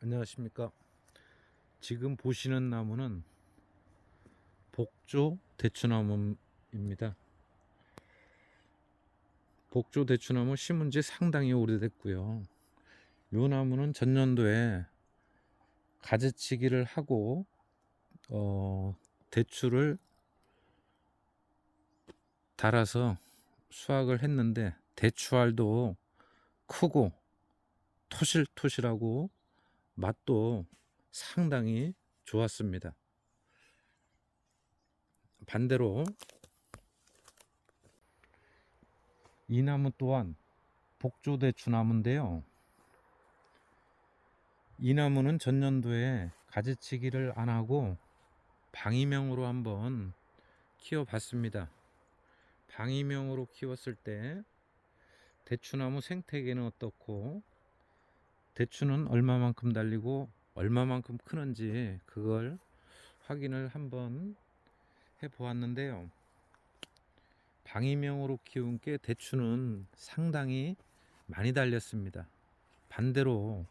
안녕하십니까. 지금 보시는 나무는 복조 대추나무입니다. 복조 대추나무 심은 지 상당히 오래됐고요. 이 나무는 전년도에 가지치기를 하고 어, 대추를 달아서 수확을 했는데 대추알도 크고 토실토실하고 맛도 상당히 좋았습니다. 반대로 이 나무 또한 복조대추 나무인데요. 이 나무는 전년도에 가지치기를 안 하고 방이명으로 한번 키워봤습니다. 방이명으로 키웠을 때 대추나무 생태계는 어떻고 대추는 얼마만큼 달리고 얼마만큼 크는지 그걸 확인을 한번 해 보았는데요. 방이명으로 키운 게 대추는 상당히 많이 달렸습니다. 반대로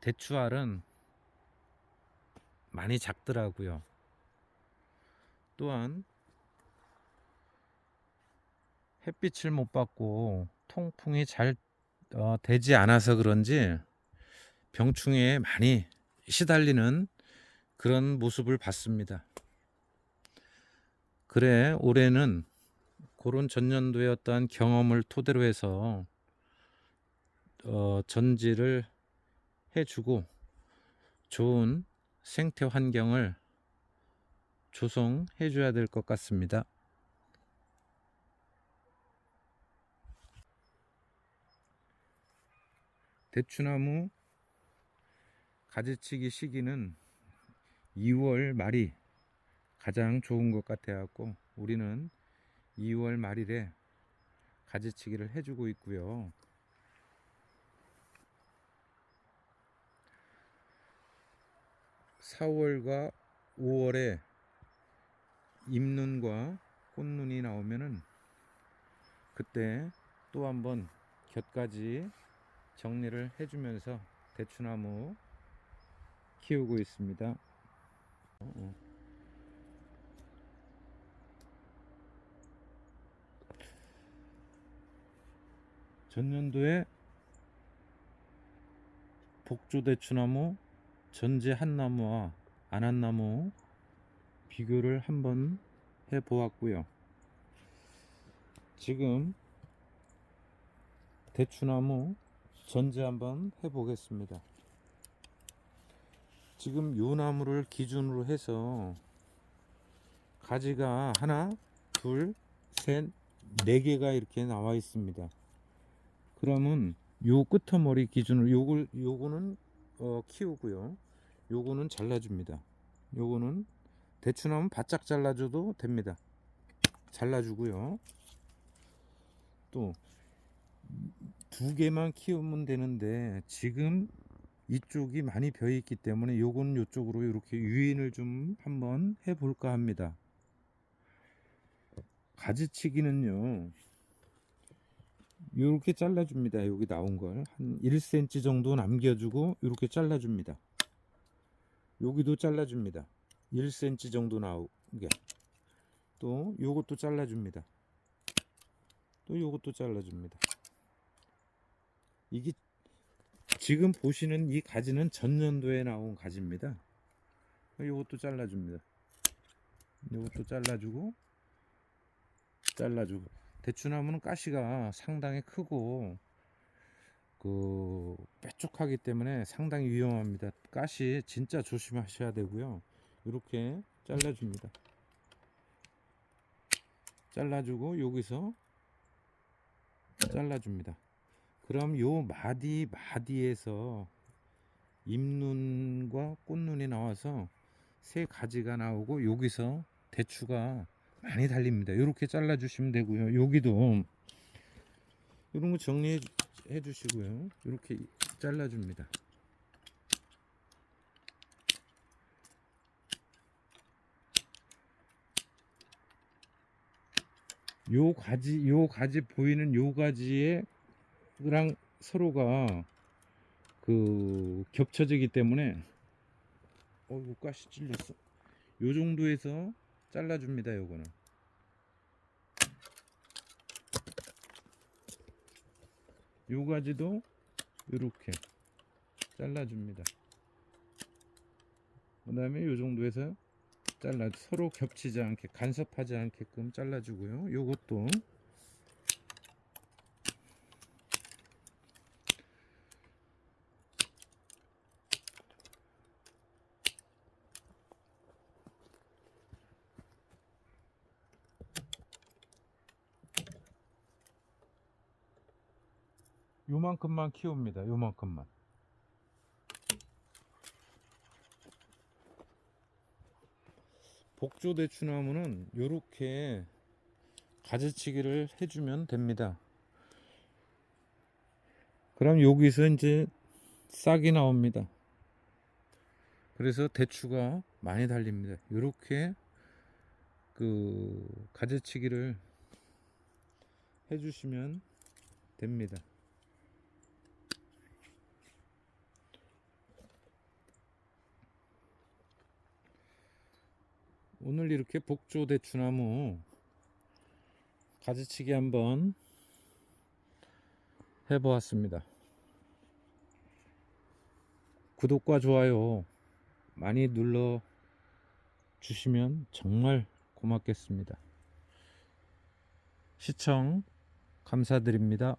대추알은 많이 작더라고요. 또한 햇빛을 못 받고 통풍이 잘 어, 되지 않아서 그런지 병충해에 많이 시달리는 그런 모습을 봤습니다. 그래 올해는 그런 전년도의 어떠한 경험을 토대로 해서 어, 전지를 해주고 좋은 생태 환경을 조성해 줘야 될 것 같습니다. 대추나무 가지치기 시기는 2월 말이 가장 좋은 것 같아 갖고 우리는 2월 말일에 가지치기를 해주고 있고요. (4월과 5월에) 잎눈과 꽃눈이 나오면은 그때 또 한번 곁가지 정리를 해주면서 대추나무 키우고 있습니다. 전년도에 복조대추나무 전제 한나무와 안한나무 비교를 한번 해 보았고요. 지금 대추나무 전제 한번 해 보겠습니다. 지금 요 나무를 기준으로 해서 가지가 하나, 둘, 셋, 네 개가 이렇게 나와 있습니다. 그러면 요 끄트머리 기준으로 요걸 요거는 어, 키우고요. 요거는 잘라줍니다. 요거는 대추나무 바짝 잘라줘도 됩니다. 잘라주고요. 또 두 개만 키우면 되는데 지금 이쪽이 많이 벼 있기 때문에 요거는 요쪽으로 이렇게 유인을 좀 한번 해 볼까 합니다. 가지치기는요. 이렇게 잘라줍니다. 여기 나온 걸 한 1cm 정도 남겨주고 이렇게 잘라줍니다. 여기도 잘라줍니다. 1cm 정도 나오게 또 요것도 잘라줍니다. 또 요것도 잘라줍니다. 이게 지금 보시는 이 가지는 전년도에 나온 가지입니다. 요것도 잘라줍니다. 요것도 잘라주고 잘라주고 대추나무는 가시가 상당히 크고 그 뾰족하기 때문에 상당히 위험합니다. 가시 진짜 조심하셔야 되고요. 이렇게 잘라줍니다. 잘라주고 여기서 잘라줍니다. 그럼 요 마디 마디에서 잎눈과 꽃눈이 나와서 세 가지가 나오고 여기서 대추가 많이 달립니다. 이렇게 잘라 주시면 되고요. 여기도 이런 거 정리해 주시고요. 이렇게 잘라 줍니다. 요 가지 요 가지 보이는 요 가지에 랑 서로가 그 겹쳐지기 때문에 어이구 가시 찔렸어. 요 정도에서 잘라줍니다. 요거는. 요 가지도 이렇게 잘라줍니다. 그 다음에 요 정도에서 잘라 서로 겹치지 않게 간섭하지 않게끔 잘라주고요. 요것도 요만큼만 키웁니다. 요만큼만. 복조 대추나무는 요렇게 가지치기를 해주면 됩니다. 그럼 여기서 이제 싹이 나옵니다. 그래서 대추가 많이 달립니다. 요렇게 그 가지치기를 해주시면 됩니다. 오늘 이렇게 복조 대추나무 가지치기 한번 해보았습니다. 구독과 좋아요 많이 눌러 주시면 정말 고맙겠습니다. 시청 감사드립니다.